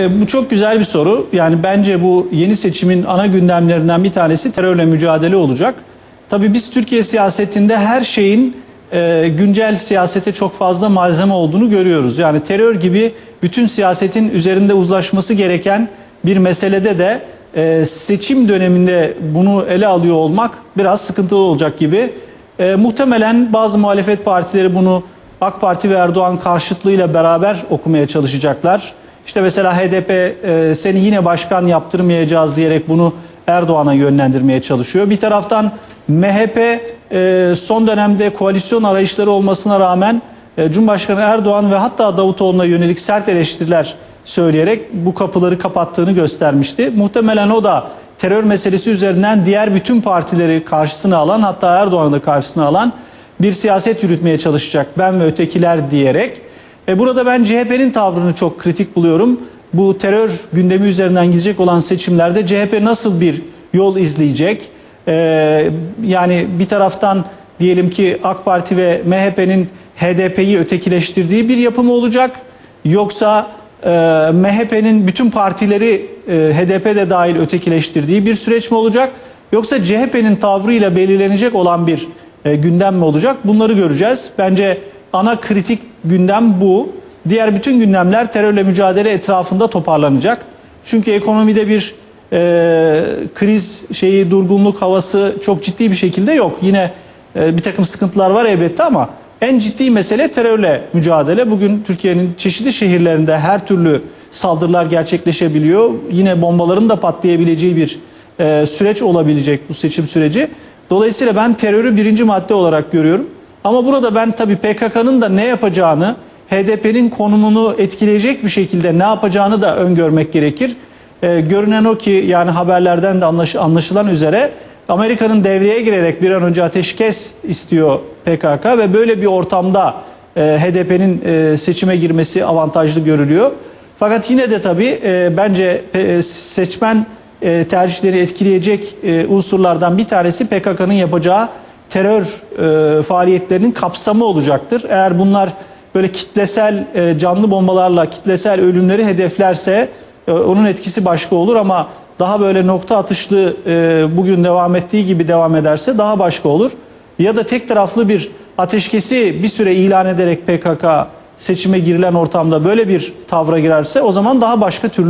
E, bu çok güzel bir soru. Yani bence bu yeni seçimin ana gündemlerinden bir tanesi terörle mücadele olacak. Tabii biz Türkiye siyasetinde her şeyin e, güncel siyasete çok fazla malzeme olduğunu görüyoruz. Yani terör gibi bütün siyasetin üzerinde uzlaşması gereken bir meselede de e, seçim döneminde bunu ele alıyor olmak biraz sıkıntılı olacak gibi. E, muhtemelen bazı muhalefet partileri bunu AK Parti ve Erdoğan karşıtlığıyla beraber okumaya çalışacaklar. İşte mesela HDP e, seni yine başkan yaptırmayacağız diyerek bunu Erdoğan'a yönlendirmeye çalışıyor. Bir taraftan MHP e, son dönemde koalisyon arayışları olmasına rağmen e, Cumhurbaşkanı Erdoğan ve hatta Davutoğlu'na yönelik sert eleştiriler söyleyerek bu kapıları kapattığını göstermişti. Muhtemelen o da terör meselesi üzerinden diğer bütün partileri karşısına alan hatta Erdoğan'ı da karşısına alan bir siyaset yürütmeye çalışacak. Ben ve ötekiler diyerek. E burada ben CHP'nin tavrını çok kritik buluyorum. Bu terör gündemi üzerinden gidecek olan seçimlerde CHP nasıl bir yol izleyecek? E, yani bir taraftan diyelim ki AK Parti ve MHP'nin HDP'yi ötekileştirdiği bir yapım olacak. Yoksa e, MHP'nin bütün partileri e, HDP de dahil ötekileştirdiği bir süreç mi olacak? Yoksa CHP'nin tavrıyla belirlenecek olan bir e, gündem mi olacak? Bunları göreceğiz. Bence ana kritik gündem bu. Diğer bütün gündemler terörle mücadele etrafında toparlanacak. Çünkü ekonomide bir e, kriz şeyi durgunluk havası çok ciddi bir şekilde yok. Yine e, bir takım sıkıntılar var elbette ama en ciddi mesele terörle mücadele. Bugün Türkiye'nin çeşitli şehirlerinde her türlü saldırılar gerçekleşebiliyor. Yine bombaların da patlayabileceği bir e, süreç olabilecek bu seçim süreci. Dolayısıyla ben terörü birinci madde olarak görüyorum. Ama burada ben tabii PKK'nın da ne yapacağını, HDP'nin konumunu etkileyecek bir şekilde ne yapacağını da öngörmek gerekir. Ee, görünen o ki yani haberlerden de anlaş, anlaşılan üzere Amerika'nın devreye girerek bir an önce ateşkes istiyor PKK ve böyle bir ortamda e, HDP'nin e, seçime girmesi avantajlı görülüyor. Fakat yine de tabii e, bence e, seçmen e, tercihleri etkileyecek e, unsurlardan bir tanesi PKK'nın yapacağı terör e, faaliyetlerinin kapsamı olacaktır. Eğer bunlar böyle kitlesel e, canlı bombalarla kitlesel ölümleri hedeflerse e, onun etkisi başka olur ama daha böyle nokta atışlı e, bugün devam ettiği gibi devam ederse daha başka olur. Ya da tek taraflı bir ateşkesi bir süre ilan ederek PKK seçime girilen ortamda böyle bir tavra girerse o zaman daha başka türlü